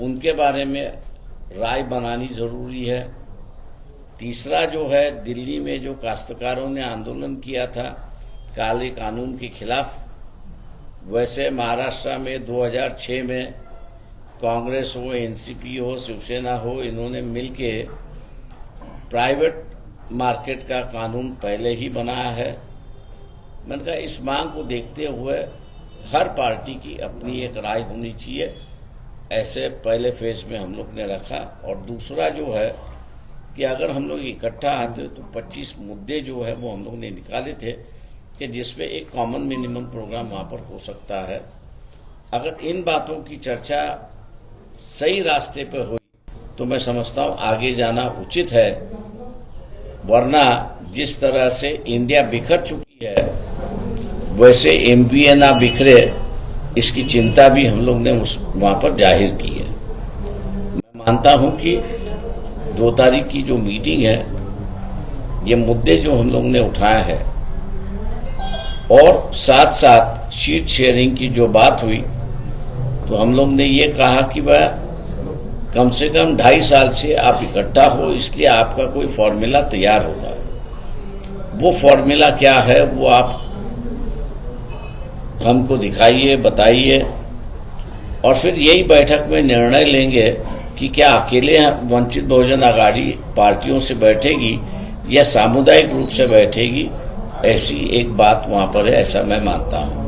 उनके बारे में राय बनानी ज़रूरी है। तीसरा जो है, दिल्ली में जो काश्तकारों ने आंदोलन किया था, काले कानून के खिलाफ, वैसे महाराष्ट्र में 2006 में कांग्रेस हो, एनसीपी हो, शिवसेना हो, इन्होंने मिलके प्राइवेट मार्केट का कानून पहले ही बनाया है। मैंने कहा, इस मांग को देखते हुए हर पार्टी की अपनी एक राय होनी चाहिए। ऐसे पहले फ़ेज़ में हम लोग ने रखा और दूसरा जो है कि अगर हम लोग इकट्ठा आते तो 25 मुद्दे जो है वो हम लोग ने निकाले थे कि जिसमें एक कॉमन मिनिमम प्रोग्राम वहाँ पर हो सकता है। अगर इन बातों की चर्चा सही रास्ते पर हुई तो मैं समझता हूँ आगे जाना उचित है, वरना जिस तरह से इंडिया बिखर चुकी है, वैसे ना बिखरे इसकी चिंता भी हम लोग ने उस वहाँ पर ज़ाहिर की है। मैं मानता हूँ कि दो तारीख की जो मीटिंग है, ये मुद्दे जो हम लोग ने उठाए है, और साथ साथ शीट शेयरिंग की जो बात हुई तो हम लोग ने ये कहा कि वह कम से कम ढाई साल से आप इकट्ठा हो, इसलिए आपका कोई फॉर्मूला तैयार होगा। वो फॉर्मूला क्या है, वो आप हमको दिखाइए, बताइए। और फिर यही बैठक में निर्णय लेंगे कि क्या अकेले वंचित बहुजन आघाड़ी पार्टियों से बैठेगी या सामुदायिक रूप से बैठेगी, ऐसी एक बात वहाँ पर है, ऐसा मैं मानता हूँ।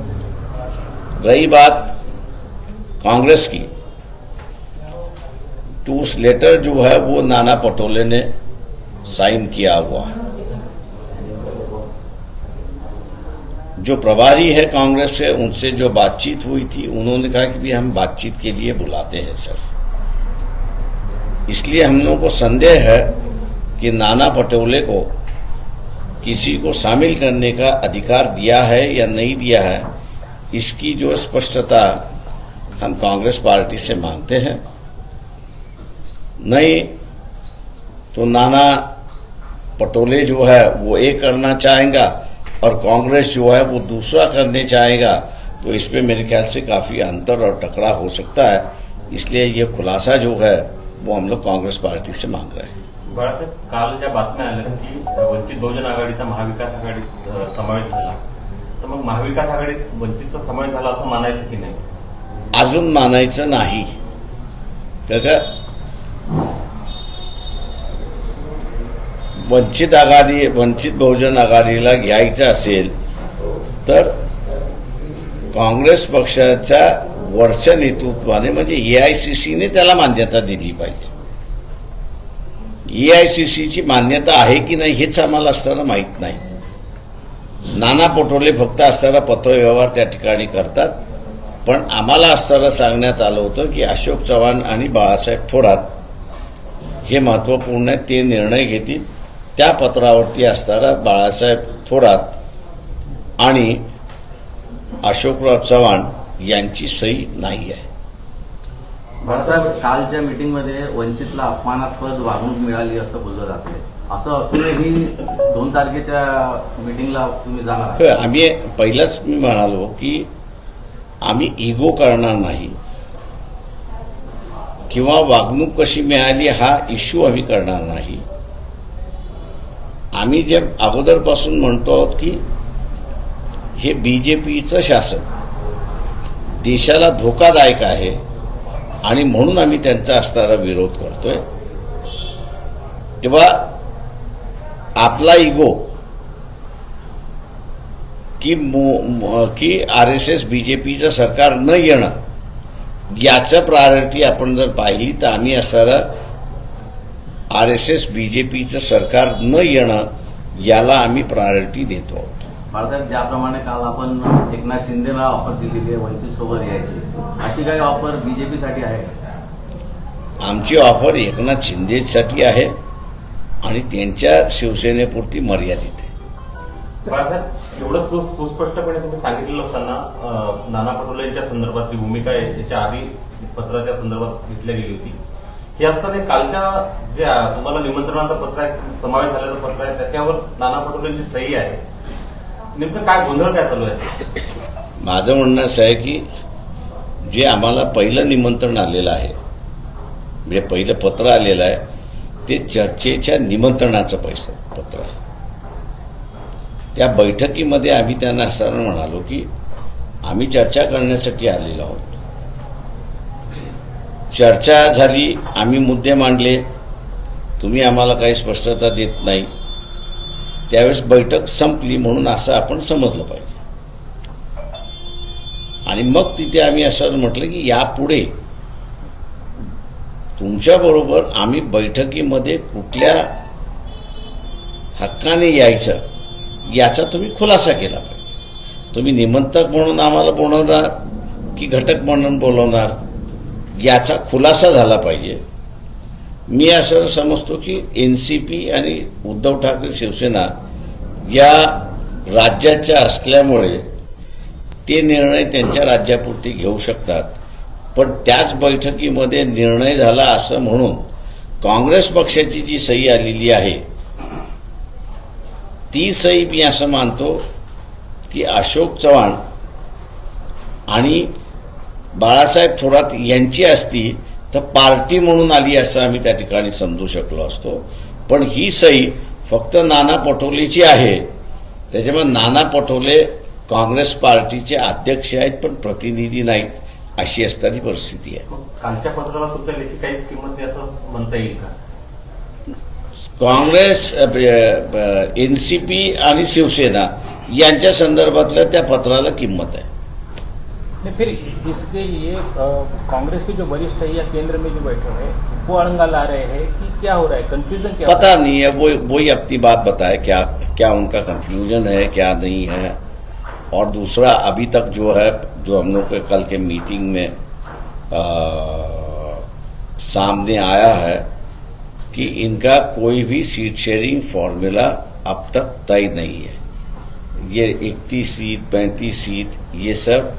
रही बात कांग्रेस की। टूस लेटर जो है, वो नाना पटोले ने साइन किया हुआ है। जो प्रभारी है कांग्रेस से, उनसे जो बातचीत हुई थी, उन्होंने कहा कि भी हम बातचीत के लिए बुलाते हैं, सर। इसलिए हम लोगों को संदेह है कि नाना पटोले को किसी को शामिल करने का अधिकार दिया है या नहीं दिया है, इसकी जो स्पष्टता हम कांग्रेस पार्टी से मांगते हैं। नहीं तो नाना पटोले जो है, वो एक करना चाहेगा और कांग्रेस जो है वो दूसरा करने चाहेगा तो इसमें मेरे ख्याल से काफी अंतर और टकरा हो सकता है। इसलिए ये खुलासा जो है वो हम लोग कांग्रेस पार्टी से मांग रहे हैं। बाळासाहेब काल ज्या बातम्या आल्या की वंचित बहुजन आघाडीचा महाविकास आघाडीत समावेश झाला. तर मग महाविकास आघाडीत वंचितचा समावेश झाला असं मानायचं की नाही? अजून मानायचं नाही. का वंचित आघाडी वंचित बहुजन आघाडीला घ्यायचं असेल तर काँग्रेस पक्षाच्या वरच्या नेतृत्वाने म्हणजे ए आय सी सीने त्याला मान्यता दिली पाहिजे. ए आय सी सीची मान्यता आहे की नाही हेच आम्हाला असताना माहीत नाही. नाना पटोले फक्त असताना पत्रव्यवहार त्या ठिकाणी करतात. पण आम्हाला असताना सांगण्यात आलं होतं की अशोक चव्हाण आणि बाळासाहेब थोरात हे महत्त्वपूर्ण आहे ते निर्णय घेतील. त्या पत्रावरती असताना बाळासाहेब थोरात आणि अशोकराव चव्हाण यांची सही नाही आहे. बाळासाहेब कालच्या मीटिंगमध्ये वंचितला अपमानास्पद वागणूक मिळाली असं बोललं जाते असं असूनही दोन तारखेच्या मीटिंगला तुम्ही जाणार आम्ही पहिलंच मी म्हणालो की आम्ही इगो करणार नाही. किंवा वागणूक कशी मिळाली हा इश्यू आम्ही करणार नाही. आम्ही जे अगोदरपासून म्हणतो आहोत की हे बी जे पीचं शासन देशाला धोकादायक आहे आणि म्हणून आम्ही त्यांचा असणारा विरोध करतोय. तेव्हा आपला इगो की की R S S B J पीचं सरकार न येणं याचं प्रायोरिटी आपण जर पाहिली तर आम्ही असणारा आर एस एस बीजेपीचं सरकार न येणं याला आम्ही प्रायोरिटी देतो आहोत. बाळासाहेब ज्याप्रमाणे काल आपण एकनाथ शिंदेला ऑफर दिलेली आहे वंचित सोबत यायची अशी काही ऑफर बीजेपीसाठी आहे का? आमची ऑफर एकनाथ शिंदेसाठी आहे आणि त्यांच्या शिवसेनेपुरती मर्यादित आहे. एवढं सु- सुस्पष्टपणे तुम्ही सांगितलेलं असताना अ, नाना पटोले यांच्या संदर्भातली भूमिका आहे याच्या आधी पत्राच्या संदर्भात घेतली गेली होती. हे असताना कालच्या जे तुम्हाला निमंत्रणाचं पत्र आहे समावेश झालेलं पत्र आहे त्याच्यावर नाना पटोलेंची सही आहे. नेमकं काय गोंधळ काय चालू आहे? माझं म्हणणं असं आहे की जे आम्हाला पहिलं निमंत्रण आलेलं आहे म्हणजे पहिलं पत्र आलेलं आहे ते चर्चेच्या निमंत्रणाचं पैसा पत्र आहे. त्या बैठकीमध्ये आम्ही त्यांना असं म्हणालो की आम्ही चर्चा करण्यासाठी आलेलो आहोत. चर्चा झाली आम्ही मुद्दे मांडले. तुम्ही आम्हाला काही स्पष्टता देत नाही. त्यावेळेस बैठक संपली म्हणून असं आपण समजलं पाहिजे. आणि मग तिथे आम्ही असं म्हटलं की यापुढे तुमच्याबरोबर आम्ही बैठकीमध्ये कुठल्या हक्काने यायचं याचा तुम्ही खुलासा केला पाहिजे. तुम्ही निमंत्रक म्हणून आम्हाला बोलवणार की घटक म्हणून बोलवणार? याचा खुलासा झाला पाहिजे. मी असं समजतो की एन सी पी आणि उद्धव ठाकरे शिवसेना या राज्याच्या असल्यामुळे ते निर्णय त्यांच्या राज्यापुरती घेऊ शकतात. पण त्याच बैठकीमध्ये निर्णय झाला असं म्हणून काँग्रेस पक्षाची जी सही आलेली आहे ती सही मी असं मानतो की अशोक चव्हाण आणि बाळासाहेब थोरात यांची असती तर पार्टी म्हणून आली असं आम्ही त्या ठिकाणी समजू शकलो असतो. पण ही सही फक्त नाना पटोलेची आहे. त्याच्यामुळे नाना पटोले काँग्रेस पार्टीचे अध्यक्ष आहेत पण प्रतिनिधी नाहीत अशी असणारी परिस्थिती आहे. कालच्या पत्राला किंमत म्हणता येईल का? काँग्रेस एन सी पी आणि शिवसेना यांच्या संदर्भातल्या त्या पत्राला किंमत आहे. फिर इसके लिए कांग्रेस के जो वरिष्ठ है या केंद्र में जो बैठे हैं वो अड़ंगा ला रहे हैं कि क्या हो रहा है कंफ्यूजन क्या हो पता नहीं है वो वही अपनी बात बताए क्या क्या उनका कंफ्यूजन है क्या नहीं है। और दूसरा अभी तक जो है जो हम लोग के कल के मीटिंग में आ, सामने आया है कि इनका कोई भी सीट शेयरिंग फॉर्मूला अब तक तय नहीं है। ये इकतीस सीट पैंतीस सीट ये सब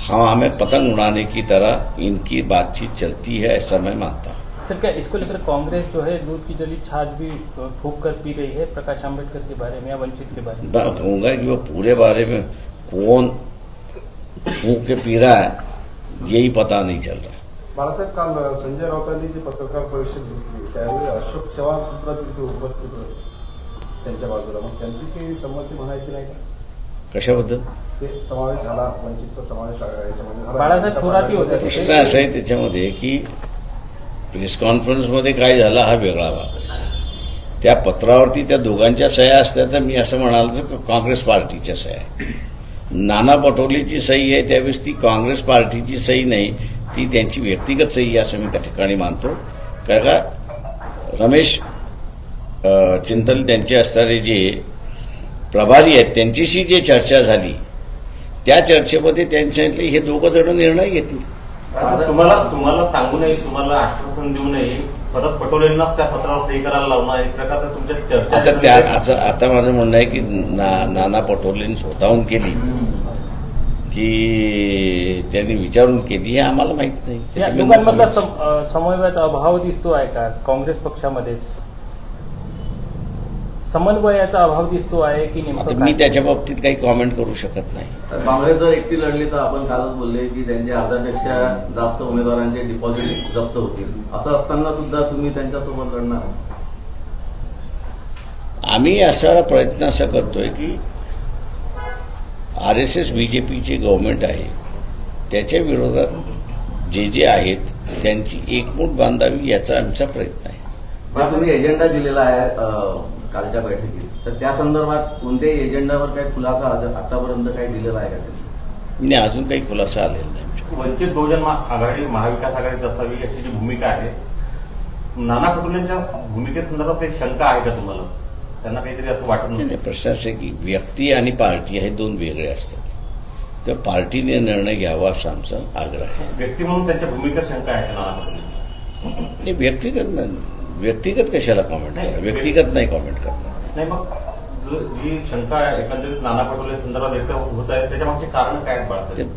हवा में पतंग उड़ाने की तरह इनकी बातचीत चलती है ऐसा मैं मानता हूँ। सर क्या इसको लेकर कांग्रेस जो है दूध की जली छाछ भी फूक कर पी रही है प्रकाश आंबेडकर के बारे में या वंचित के बारे में? मैं कहूँगा कि वो पूरे बारे में कौन फूक के पी रहा है यही पता नहीं चल रहा है। बाळासाहेब काल संजय राऊतांनी जी पत्रकार परिषद घेतली त्यावेळी अशोक चव्हाण सुद्धा तिथे उपस्थित होते त्यांच्या बाजूला मग त्यांची काही संमती म्हणायची नाही का? कशाबद्दल? ते समावेश झाला वंचितचा समावेश आहे याच्यामध्ये झाला. बाळासाहेब थोरातही होते. प्रश्न असा आहे त्याच्यामध्ये की प्रेस कॉन्फरन्समध्ये काय झालं हा वेगळा भाग त्या पत्रावरती त्या दोघांच्या सह्या असत्या तर मी असं म्हणालो की काँग्रेस पार्टीच्या सह्या आहे. नाना पटोलेची सही आहे त्यावेळेस ती काँग्रेस पार्टीची सही नाही ती त्यांची व्यक्तिगत सही आहे असं मी त्या ठिकाणी मानतो कारण का रमेश चिंतल त्यांचे असणारे जे प्रभारी आहेत त्यांच्याशी जे चर्चा झाली त्या चर्चेमध्ये त्यांनी सांगितले हे दोघं जण निर्णय घेतील. तुम्हाला तुम्हाला सांगू नये तुम्हाला आश्वासन देऊ नये परत पटोलेंनाच त्या पत्रावर सही करायला लावणं एक प्रकारचं तुमच्या चर्चा आता त्या असं आता माझं म्हणणं आहे की ना नाना पटोलेंनी स्वतःहून केली. की त्यांनी विचारून केली हे आम्हाला माहीत नाही. समन्वयाचा अभाव दिसतो आहे का? काँग्रेस पक्षामध्येच. समन्वयाचा अभाव दिसतो आहे की आता नेमकं मी? त्याच्या बाबतीत काही कॉमेंट करू शकत नाही तर काँग्रेस जर एकटी लढली तर आपण कालच बोलले की त्यांच्या अर्जापेक्षा जास्त उमेदवारांचे डिपॉझिट जप्त होतील असं असताना सुद्धा तुम्ही त्यांच्यासोबत लढणार. आम्ही असा प्रयत्न असा करतोय की R S S B J पीचे गव्हर्नमेंट आहे त्याच्या विरोधात जे जे आहेत त्यांची एकमूट बांधावी याचा आमचा प्रयत्न आहे पण तुम्ही एजेंडा दिलेला आहे कालच्या बैठकीत. तर त्या संदर्भात कोणत्याही एजेंडावर काही खुलासा आतापर्यंत काही दिलेला आहे का त्यांनी? नाही अजून काही खुलासा आलेला नाही. वंचित बहुजन महा- आघाडी महाविकास आघाडीत असावी अशी जी भूमिका आहे नाना पटोलेंच्या भूमिकेसंदर्भात एक शंका आहे का तुम्हाला? त्यांना काहीतरी असं वाटत नाही प्रश्न असा की व्यक्ती आणि पार्टी हे दोन वेगळे असतात. तर पार्टीने निर्णय घ्यावा असा आमचा आग्रह आहे. व्यक्ती म्हणून त्यांच्या भूमिकेवर शंका आहे का नाना पटोले नाही व्यक्तिगत न- व्यक्तिगत कशाला कॉमेंट नाही, करा व्यक्तिगत नाही कॉमेंट करणार. नाही मग जो- शंका एकंदरीत नाना पटोले संदर्भात व्यक्त होत आहे त्याच्या मागची कारण काय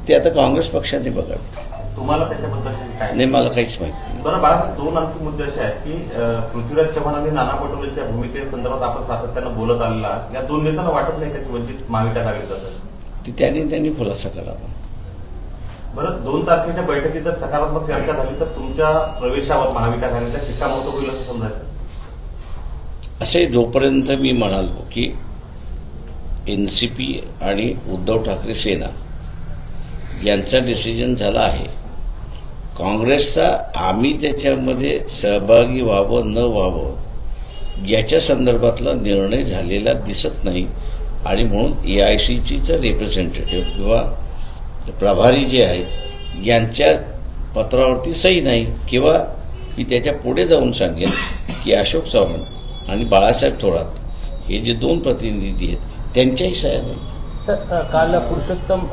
ते आता काँग्रेस पक्षाने बघावे. तुम्हाला त्याच्याबद्दल काय? नाही मला काहीच माहीत नाही. बरं बाळासाहेब दोन आणखी मुद्दे असे आहेत की पृथ्वीराज चव्हाण आणि नाना पटोलेंच्या भूमिकेसंदर्भात आपण सातत्यानं बोलत आलेला. या दोन नेत्यांना वाटत नाही का की वंचित महाविकास ते त्यांनी त्यांनी खुलासा करावा बरं दोन तारखेच्या बैठकीत जर सकारात्मक चर्चा झाली तर तुमच्या प्रवेशावर महाविकास आघाडीचा शिक्कामोर्तब होईल असं समजायचं. असे जोपर्यंत मी म्हणालो की एन सी पी आणि उद्धव ठाकरे सेना यांचा डिसिजन झाला आहे काँग्रेसचा आम्ही त्याच्यामध्ये सहभागी व्हावं न व्हावं याच्या संदर्भातला निर्णय झालेला दिसत नाही. आणि म्हणून ए आय सीचीचं रिप्रेझेंटेटिव्ह किंवा प्रभारी जे आहेत यांच्या पत्रावरती सही नाही किंवा मी त्याच्या पुढे जाऊन सांगेन की अशोक चव्हाण आणि बाळासाहेब थोरात हे जे दोन प्रतिनिधी आहेत त्यांच्याही सह्या नाहीत. सर काल पुरुषोत्तम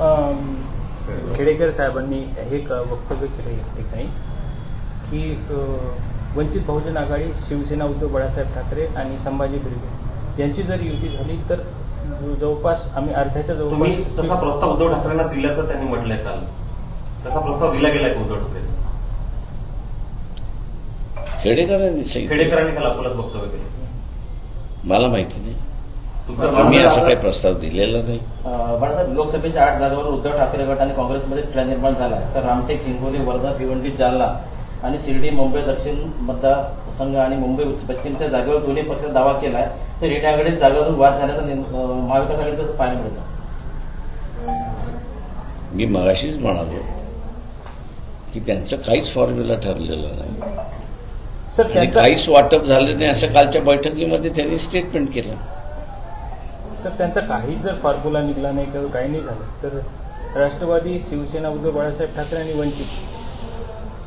खेडेकर साहेबांनी हे वक्तव्य केलं या ठिकाणी की वंचित बहुजन आघाडी शिवसेना उद्धव बाळासाहेब ठाकरे आणि संभाजी ब्रिगेड यांची जर युती झाली तर जवळपास आम्ही अर्ध्याच्या तुम्ही तसा प्रस्ताव उद्धव ठाकरेंना दिल्याचं त्यांनी म्हटलंय काल. तसा प्रस्ताव दिला गेलाय का उद्धव ठाकरे? खेडेकरांनी सही खेडेकरांनी काल अकोल्यात वक्तव्य केलं. मला माहिती नाही. आम्ही असा काही प्रस्ताव दिलेला नाही. अं, बाळासाहेब लोकसभेच्या आठ जागांवर उद्धव ठाकरे गट आणि काँग्रेसमध्ये तिढा निर्माण झाला तर रामटेक हिंगोली वर्धा भिवंडी जालना आणि शिर्डी मुंबई दक्षिण मतदारसंघ आणि मुंबई उत्तर पश्चिमच्या जागेवर दोन्ही पक्षाचा दावा केला आहे तर रिटा आघाडीत जागेवरून वाद झाल्याचा महाविकास आघाडीत तसं पाहायला मिळतं. मी मगाशीच म्हणालो की त्यांचं काहीच फॉर्म्युला ठरलेलं नाही. सर आणि त्यांचा काहीच वाटप झालं नाही असं कालच्या बैठकीमध्ये त्यांनी स्टेटमेंट केलं. सर त्यांचा काही जर फॉर्म्युला निघाला नाही किंवा काही नाही झालं तर राष्ट्रवादी शिवसेना उद्धव बाळासाहेब ठाकरे आणि वंचित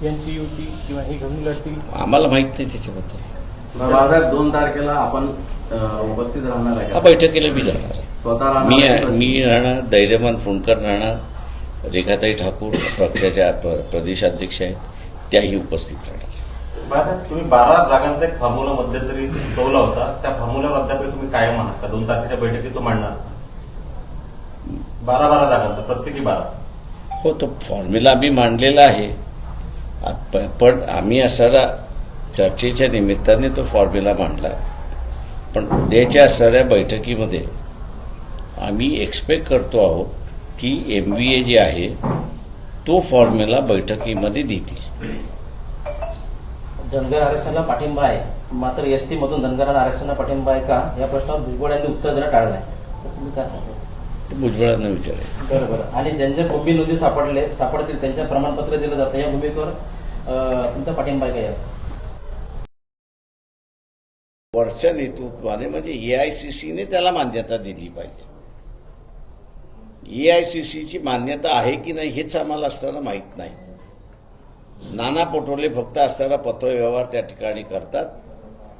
यांची युती किंवा हे घेऊन लढतील आम्हाला माहीत नाही त्याच्याबद्दल. दोन तारखेला आपण अं, उपस्थित राहणार आहे हा का? बैठकीला मी जाणार आहे. स्वतः मी आहे? मी राहणार धैर्यमान फुंडकर राहणार रेखाताई ठाकूर पक्षाच्या प्र- प्रदेशाध्यक्ष आहेत त्याही उपस्थित राहणार. बाळासाहेब तुम्ही बारा जागांचा एक फॉर्म्युला मध्यंतरी सुचवला होता. त्या फॉर्म्युल्यावर अद्याप तुम्ही कायम आहात का? दोन तारखेच्या बैठकीत तो मांडणार बारा बारा जागांचा प्रत्येकी बारा. हो तो फॉर्म्युला आम्ही मांडलेला आहे. पण आम्ही असणारा चर्चेच्या निमित्ताने तो फॉर्म्युला मांडला. पण उद्याच्या असणाऱ्या बैठकीमध्ये आम्ही एक्सपेक्ट करतो आहोत की एम बी ए जे आहे तो फॉर्म्युला बैठकीमध्ये देतील धनगर आरक्षणाला पाठिंबा आहे. मात्र एस टी मधून धनगरांना आरक्षणाला पाठिंबा आहे का? या प्रश्नावर भुजबळ यांनी उत्तर देणं टाळलं आहे तर तुम्ही काय सांगता? भुजबळांना विचारायचं. बरं बरं आणि ज्यांच्या भूमी नोंदी सापडले सापडतील त्यांच्या प्रमाणपत्र दिलं जातं या भूमिकेवर? तुमचा पाठिंबा आहे? वरच्या नेतृत्वाने म्हणजे ए आय सी सीने त्याला मान्यता दिली पाहिजे. ए आय सी सीची मान्यता आहे की नाही हेच आम्हाला असताना माहीत नाही. नाना पटोले फक्त असताना पत्रव्यवहार त्या ठिकाणी करतात.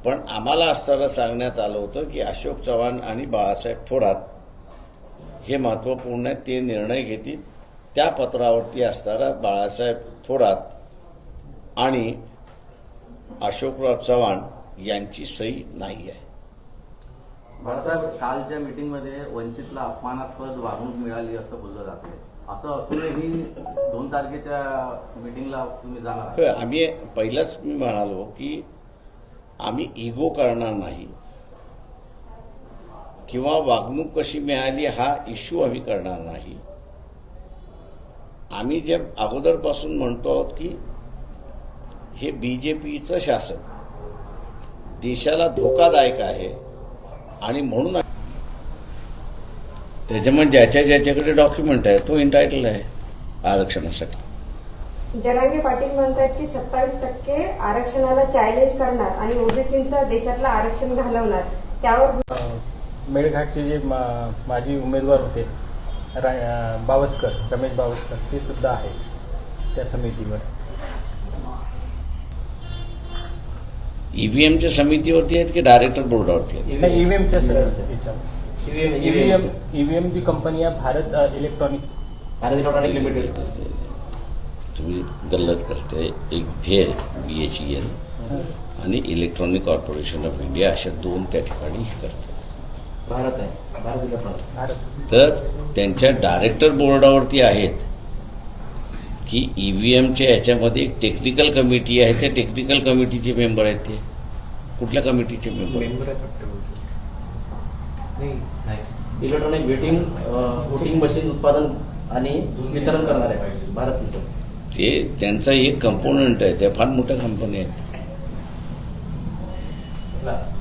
पण आम्हाला असताना सांगण्यात आलं होतं की अशोक चव्हाण आणि बाळासाहेब थोरात हे महत्त्वपूर्ण आहे ते निर्णय घेतील. त्या पत्रावरती असताना बाळासाहेब थोरात आणि अशोकराव चव्हाण यांची सही नाही आहे. बाळासाहेब कालच्या मीटिंगमध्ये वंचितला अपमानास्पद वागणूक मिळाली असं बोललं जाते असं असूनही दोन तारखेच्या मीटिंगला तुम्ही जाणार आम्ही पहिलाच मी म्हणालो की आम्ही इगो करणार नाही किंवा वागणूक कशी मिळाली हा इश्यू आम्ही करणार नाही. आम्ही जे अगोदरपासून म्हणतो आहोत की हे बीजेपीचं शासन. देशाला धोकादायक आहे आणि म्हणून त्याच्यामुळे ज्याच्या ज्याच्याकडे डॉक्युमेंट आहे तो इंटायटल आहे आरक्षणासाठी. जरांगे पाटील म्हणतात की सत्तावीस टक्के आरक्षणाला चॅलेंज करणार आणि ओबीसीचं देशातलं आरक्षण घालवणार त्यावर मेळघाटचे जे मा- माजी उमेदवार होते रा- बावस्कर रमेश बावस्कर ते सुद्धा आहे त्या समितीवर ईव्हीएमच्या समितीवरती आहेत की डायरेक्टर बोर्डावरती आहेत? नाही ईव्हीएमच्या ईव्हीएम ईव्हीएम जी कंपनी आहे Bharat electronic. Bharat electronic limited. तुम्ही गल्लत करते एक भेल बी एच ई एल आणि इलेक्ट्रॉनिक कॉर्पोरेशन ऑफ इंडिया अशा दोन त्या ठिकाणी करतात. भारत आहे. भारत इलेक्ट्रॉनिक. भारत. तर त्यांच्या डायरेक्टर बोर्डावरती आहेत की ईव्हीएमच्या याच्यामध्ये एक टेक्निकल कमिटी आहे. त्या टेक्निकल कमिटीचे मेंबर आहेत ते. कुठल्या कमिटीचे member electronic waiting voting machine उत्पादन आणि वितरण करणार आहे भारत ते त्यांचा एक कंपोनंट आहे. त्या फार मोठ्या कंपनी आहेत.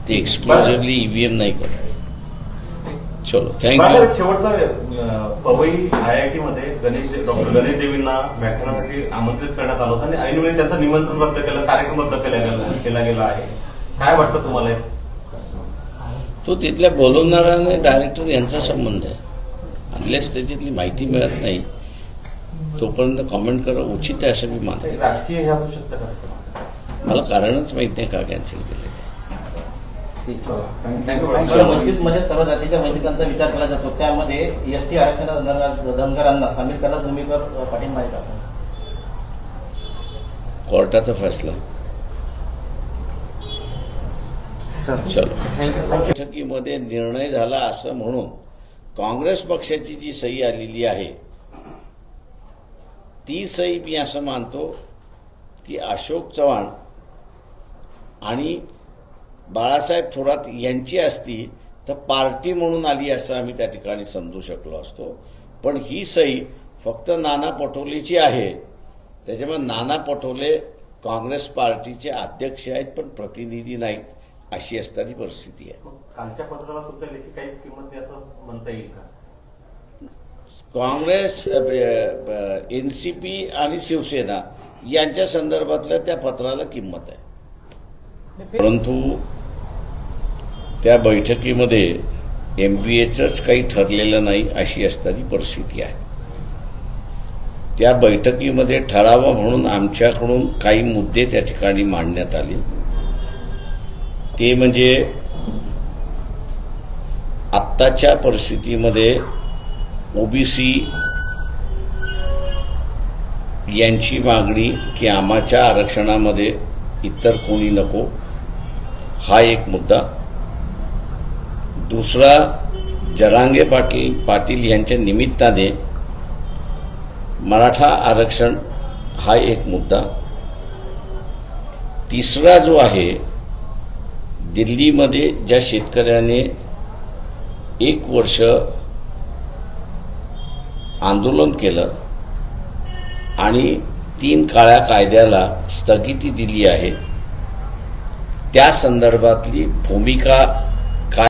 ते एक्सक्लुझिव्हली ईव्हीएम नाही करत. चलो. थँक्यू शेवटचा पवई आयआयटी मध्ये गणेश डॉक्टर गणेश देवींना व्याख्यानासाठी आमंत्रित करण्यात आलं होतं आणि ऐनवेळी त्यांचं निमंत्रण रद्द केलं कार्यक्रम रद्द केला गेला केला गेला आहे. काय वाटतं तुम्हाला? तो तिथल्या बोलवणारा आणि डायरेक्टर यांचा संबंध आहे. अनलेस त्याच्यातली माहिती मिळत नाही. तोपर्यंत कॉमेंट करणं उचित आहे असं मी मानते. राजकीय मला कारणच माहीत नाही का कॅन्सल केले. वंचित मध्ये सर्व जातीच्या वंचितांचा विचार केला जातो. त्यामध्ये एसटी आरक्षणासंदर्भात धनगरांना सामील करण्यात भूमिकेवर पाठिंबा आहे का? कोर्टाचा फैसला. चलो. बैठकीमध्ये निर्णय झाला असं म्हणून काँग्रेस पक्षाची जी सही आलेली आहे ती सही मी असं मानतो की अशोक चव्हाण आणि बाळासाहेब थोरात यांची असती तर पार्टी म्हणून आली असं आम्ही त्या ठिकाणी समजू शकलो असतो. पण ही सही फक्त नाना पटोलेची आहे. त्याच्यामुळे नाना पटोले काँग्रेस पार्टीचे अध्यक्ष आहेत पण प्रतिनिधी नाहीत अशी असणारी परिस्थिती आहे. कालच्या पत्राला तुमच्या लेखी काहीच किंमत म्हणता येईल का? काँग्रेस एनसीपी आणि शिवसेना यांच्या संदर्भातल्या त्या पत्राला किंमत आहे. परंतु त्या बैठकीमध्ये एम बी एचंच काही ठरलेलं नाही अशी असणारी परिस्थिती आहे. त्या बैठकीमध्ये ठरावा म्हणून आमच्याकडून काही मुद्दे त्या ठिकाणी मांडण्यात आले. ते म्हणजे आत्ताच्या परिस्थितीमध्ये ओबीसी यांची मागणी की आम्हाच्या आरक्षणामध्ये इतर कोणी नको हा एक मुद्दा. दुसरा जरांगे पाटील पाटील यांच्या निमित्ताने मराठा आरक्षण हा एक मुद्दा. तिसरा जो आहे दिल्लीमध्ये ज्या शेतकऱ्याने एक वर्ष आंदोलन केलं आणि तीन काळ्या कायद्याला स्थगिती दिली आहे त्या संदर्भातली भूमिका